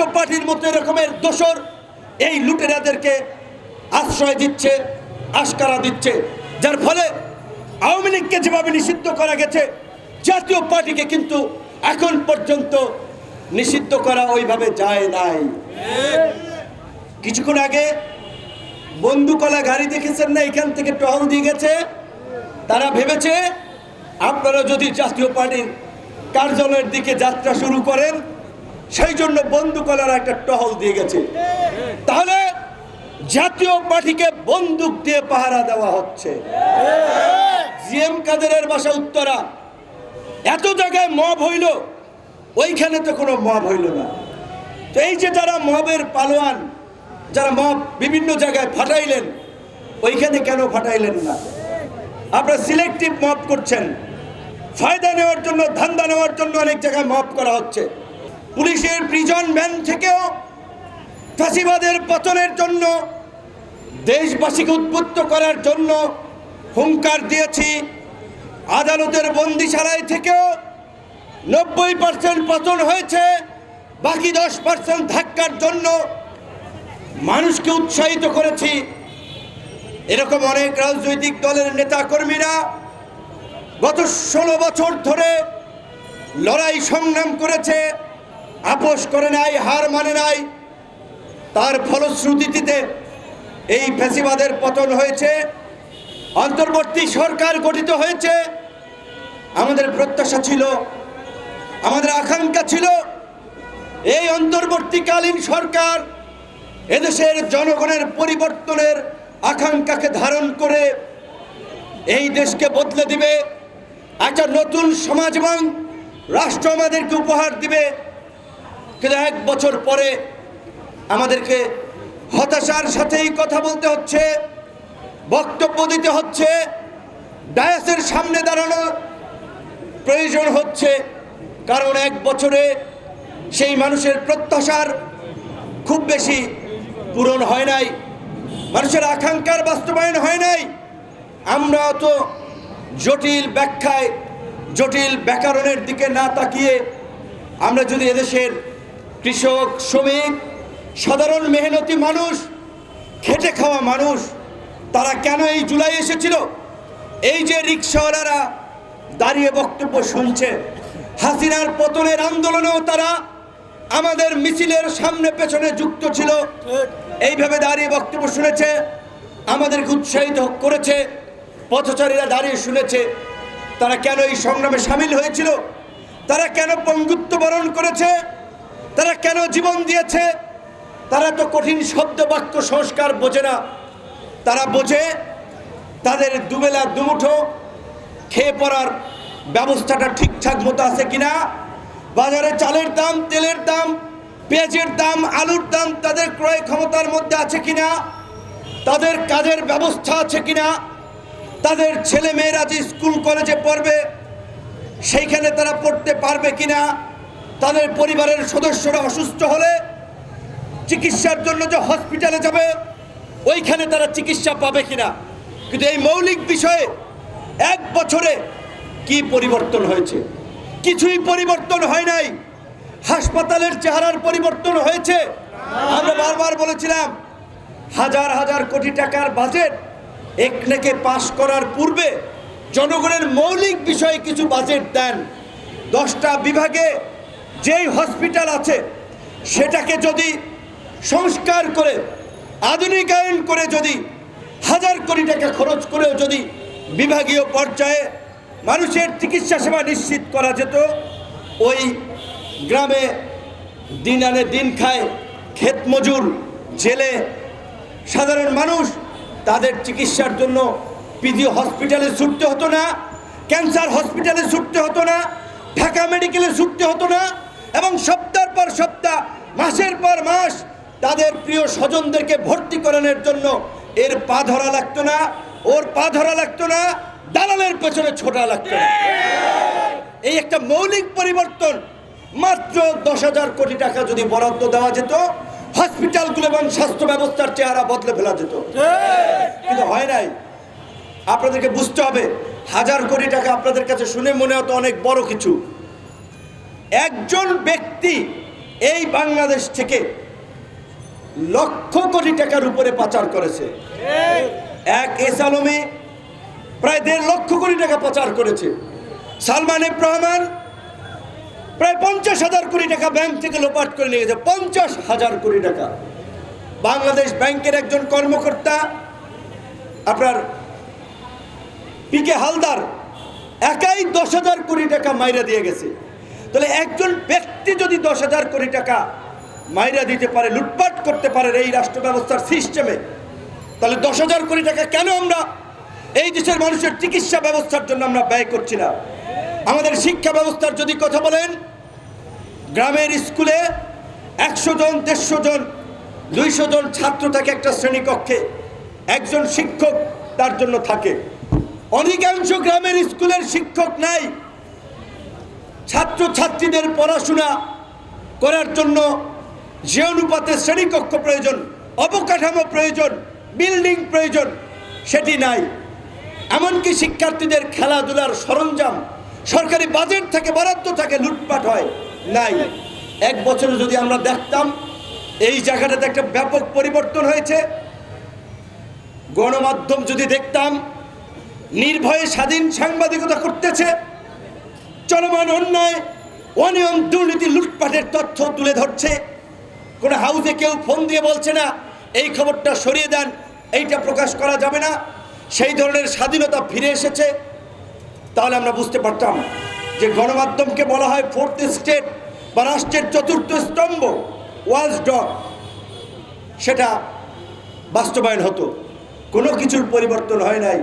জাতীয় পার্টির মতো এরকমের দোসর এই লুটেরাদেরকে আশ্রয় দিচ্ছে, আশকারা দিচ্ছে, যার ফলে আওয়ামী লীগকে যেভাবে নিষিদ্ধ করা গেছে, জাতীয় পার্টিকে কিন্তু এখন পর্যন্ত নিষিদ্ধ করা ওইভাবে যায় নাই। কিছুক্ষণ আগে বন্দুকলা গাড়ি দেখেছেন না, এখান থেকে টহল দিয়ে গেছে। তারা ভেবেছে, আপনারা যদি জাতীয় পার্টির কার্যালয়ের দিকে যাত্রা শুরু করেন সেই জন্য বন্দুকলার একটা টহল দিয়ে গেছে। তাহলে জাতীয় পার্টিকে বন্দুক দিয়ে পাহারা দেওয়া হচ্ছে। জিএম কাদেরের বাসা উত্তরা। এত জায়গায় মব হইল, ওইখানে তো কোনো মব হইল না। তো এই যে যারা মবের পালোয়ান, যারা মব বিভিন্ন জায়গায় ফাটাইলেন, ওইখানে কেন ফাটাইলেন না? আপনারা সিলেক্টিভ মব করছেন। ফায়দা নেওয়ার জন্য, ধান্দা নেওয়ার জন্য অনেক জায়গায় মব করা হচ্ছে। পুলিশের প্রিজন ভ্যান থেকেও ফাঁসিবাদের পতনের জন্য দেশবাসীকে উদ্বুদ্ধ করার জন্য হুঙ্কার দিয়েছি। আদালতের বন্দিশালায় থেকেও নব্বই পার্সেন্ট পতন হয়েছে, বাকি দশ পার্সেন্ট ধাক্কার জন্য মানুষকে উৎসাহিত করেছি। এরকম অনেক রাজনৈতিক দলের নেতা কর্মীরা গত ষোলো বছর ধরে লড়াই সংগ্রাম করেছে। আপোষ করে নাই, হার মানে নাই। তার ফলশ্রুতিতে এই ফ্যাসিবাদের পতন হয়েছে। অন্তর্বর্তী সরকার গঠিত হয়েছে। আমাদের প্রত্যাশা ছিল, আমাদের আকাঙ্ক্ষা ছিল, এই অন্তর্বর্তীকালীন সরকার এদেশের জনগণের পরিবর্তনের আকাঙ্ক্ষাকে ধারণ করে এই দেশকে বদলে দিবে। একটা নতুন সমাজ এবং রাষ্ট্র আমাদেরকে উপহার দিবে। কিন্তু এক বছর পরে আমাদেরকে হতাশার সাথেই কথা বলতে হচ্ছে, বক্তব্য দিতে হচ্ছে, ডায়াসের সামনে দাঁড়ানো প্রয়োজন হচ্ছে, কারণ এক বছরে সেই মানুষের প্রত্যাশার খুব বেশি পূরণ হয় নাই, মানুষের আকাঙ্ক্ষার বাস্তবায়ন হয় নাই। আমরা তো জটিল ব্যাখ্যায়, জটিল ব্যাকরণের দিকে না তাকিয়ে আমরা যদি এদেশের কৃষক, শ্রমিক, সাধারণ মেহনতি মানুষ, খেটে খাওয়া মানুষ, তারা কেন এই জুলাই এসেছিল? এই যে রিক্সাওয়ালারা দাঁড়িয়ে বক্তব্য শুনছে, হাসিনার পতনের আন্দোলনেও তারা আমাদের মিছিলের সামনে পেছনে যুক্ত ছিল। এইভাবে দাঁড়িয়ে বক্তব্য শুনেছে, আমাদেরকে উৎসাহিত করেছে, পথচারীরা দাঁড়িয়ে শুনেছে, তারা কেন এই সংগ্রামে সামিল হয়েছিল? তারা কেন পঙ্গুত্ব বরণ করেছে? তারা কেন জীবন দিয়েছে? তারা তো কঠিন শব্দ বাক্য সংস্কার বোঝে না। তারা বোঝে তাদের দুবেলা দুমুঠো খেয়ে পড়ার ব্যবস্থাটা ঠিকঠাক মতো আছে কিনা? বাজারে চালের দাম, তেলের দাম, পেঁয়াজের দাম, আলুর দাম তাদের ক্রয় ক্ষমতার মধ্যে আছে কিনা? তাদের কাজের ব্যবস্থা আছে কিনা? তাদের ছেলে মেয়েরা যে স্কুল কলেজে পড়বে, সেইখানে তারা পড়তে পারবে কিনা? তাদের পরিবারের সদস্যরা অসুস্থ হলে চিকিৎসার জন্য যে হসপিটালে যাবে, ওইখানে তারা চিকিৎসা পাবে কিনা? কিন্তু এই মৌলিক বিষয়ে এক বছরে কি পরিবর্তন হয়েছে? কিছুই পরিবর্তন হয় নাই। হাসপাতালের চেহারার পরিবর্তন হয়েছে। আমরা বারবার বলেছিলাম, হাজার হাজার কোটি টাকার বাজেট একনেকে পাশ করার পূর্বে জনগণের মৌলিক বিষয়ে কিছু বাজেট দেন। দশটা বিভাগে যেই হসপিটাল আছে, সেটাকে যদি সংস্কার করে, আধুনিকায়ন করে যদি, হাজার কোটি টাকা খরচ করেও যদি বিভাগীয় পর্যায়ে মানুষের চিকিৎসা সেবা নিশ্চিত করা যেত, ওই গ্রামে দিন আনে দিন খায় ক্ষেত মজুর, জেলে সাধারণ মানুষ, তাদের চিকিৎসার জন্য পিজি হসপিটালে ছুটতে হতো না, ক্যান্সার হসপিটালে ছুটতে হতো না, ঢাকা মেডিকেলে ছুটতে হতো না এবং সপ্তাহের পর সপ্তাহ, মাসের পর মাস তাদের প্রিয় স্বজনদেরকে ভর্তি করানোর জন্য এর পা ধরা লাগতো না, ওর পা ধরা লাগতো না, দালালের পেছনে ছোটা লাগতো না। এই একটা মৌলিক পরিবর্তন, মাত্র দশ হাজার কোটি টাকা যদি বরাদ্দ দেওয়া যেত, হসপিটালগুলো এবং স্বাস্থ্য ব্যবস্থার চেহারা বদলে ফেলা যেত। কিন্তু হয় নাই। আপনাদেরকে বুঝতে হবে, হাজার কোটি টাকা আপনাদের কাছে শুনে মনে হতো অনেক বড় কিছু। একজন ব্যক্তি এই বাংলাদেশ থেকে লক্ষ কোটি টাকার উপরে পাচার করেছে। এক এস আলমে প্রায় দেড় লক্ষ কোটি টাকা পাচার করেছে। সালমান রহমান প্রায় পঞ্চাশ হাজার কোটি টাকা ব্যাংক থেকে লোপাট করে নিয়ে গেছে, পঞ্চাশ হাজার কোটি টাকা। বাংলাদেশ ব্যাংকের একজন কর্মকর্তা, আপনার পিকে হালদার, একাই দশ হাজার কোটি টাকা মাইরা দিয়ে গেছে। তাহলে একজন ব্যক্তি যদি দশ হাজার কোটি টাকা মাইরা দিতে পারে, লুটপাট করতে পারে এই রাষ্ট্র ব্যবস্থার সিস্টেমে, তাহলে দশ হাজার কোটি টাকা কেন আমরা এই দেশের মানুষের চিকিৎসা ব্যবস্থার জন্য আমরা ব্যয় করছি না? আমাদের শিক্ষা ব্যবস্থার যদি কথা বলেন, গ্রামের স্কুলে একশো জন, দেড়শো জন, দুইশো জন ছাত্র থাকে একটা শ্রেণীকক্ষে। একজন শিক্ষক তার জন্য থাকে। অধিকাংশ গ্রামের স্কুলের শিক্ষক নাই। ছাত্র ছাত্রীদের পড়াশোনা করার জন্য যে অনুপাতে শ্রেণীকক্ষ প্রয়োজন, অবকাঠামো প্রয়োজন, বিল্ডিং প্রয়োজন, সেটি নাই। এমনকি শিক্ষার্থীদের খেলাধুলার সরঞ্জাম, সরকারি বাজেট থেকে বরাদ্দ থাকে, লুটপাট হয়, নাই। এক বছরে যদি আমরা দেখতাম, এই জায়গাটাতে একটা ব্যাপক পরিবর্তন হয়েছে। গণমাধ্যম যদি দেখতাম, নির্ভয়ে স্বাধীন সাংবাদিকতা করতেছে চলমান অন্যায়, অনিয়ম দুর্নীতি লুটপাটের তথ্য তুলে ধরছে। কোনো হাউসে কেউ ফোন দিয়ে বলছে না, এই খবরটা সরিয়ে দেন, এইটা প্রকাশ করা যাবে না। সেই ধরনের স্বাধীনতা ফিরে এসেছে। তাহলে আমরা বুঝতে পারতাম যে গণমাধ্যমকে বলা হয় ফোর্থ স্টেট বা রাষ্ট্রের চতুর্থ স্তম্ভ ওয়াজ ডগ সেটা বাস্তবায়ন হতো। কোনো কিছুর পরিবর্তন হয় নাই।